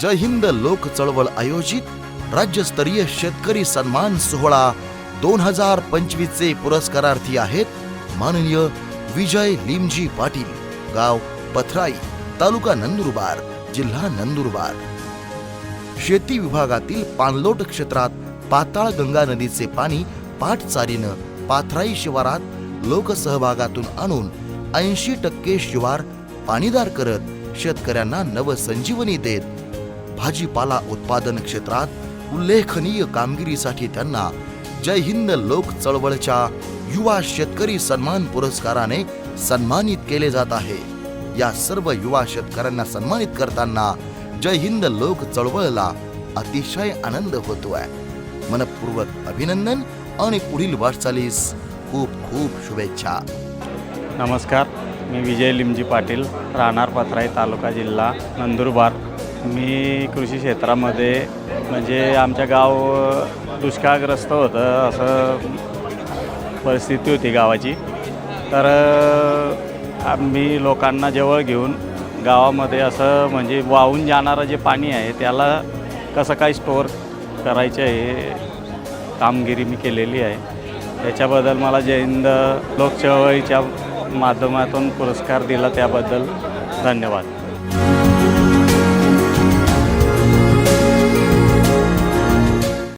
जय हिंद लोक चळवळ आयोजित राज्यस्तरीय शेतकरी सन्मान सोहळा दोन हजार पंचवीस चे पुरस्कारार्थी आहेत माननीय विजय लिमजी पाटील गाव पथराई तालुका नंदुरबार जिल्हा नंदुरबार. शेती विभागातील पाणलोट क्षेत्रात पाताळ गंगा नदीचे पाणी पाठचारीनं पाथराई शिवारात लोकसहभागातून आणून ऐंशी टक्के शिवार पाणीदार करत शेतकऱ्यांना नवसंजीवनी देत भाजीपाला उत्पादन क्षेत्रात उल्लेखनीय कामगिरीसाठी त्यांना जय हिंद लोक चळवळच्या युवा शेतकरी सन्मान पुरस्काराने सन्मानित केले जात आहे. या सर्व युवा शेतकऱ्यांना सन्मानित करताना जय हिंद लोक चळवळला अतिशय आनंद होतोय. मनपूर्वक अभिनंदन आणि पुढील वाटचालीस खूप खूप शुभेच्छा. नमस्कार मी विजय लिमजी पाटील राहणार पथराई तालुका जिल्हा नंदुरबार. मी कृषी क्षेत्रामध्ये म्हणजे आमच्या गाव दुष्काळग्रस्त होतं असं परिस्थिती होती गावाची. तर आम्ही लोकांना जवळ घेऊन गावामध्ये असं म्हणजे वाहून जाणारं जे पाणी आहे त्याला कसं काय स्टोअर करायचं हे कामगिरी मी केलेली आहे. त्याच्याबद्दल मला जैंद लोकचळवळीच्या माध्यमातून पुरस्कार दिला त्याबद्दल धन्यवाद.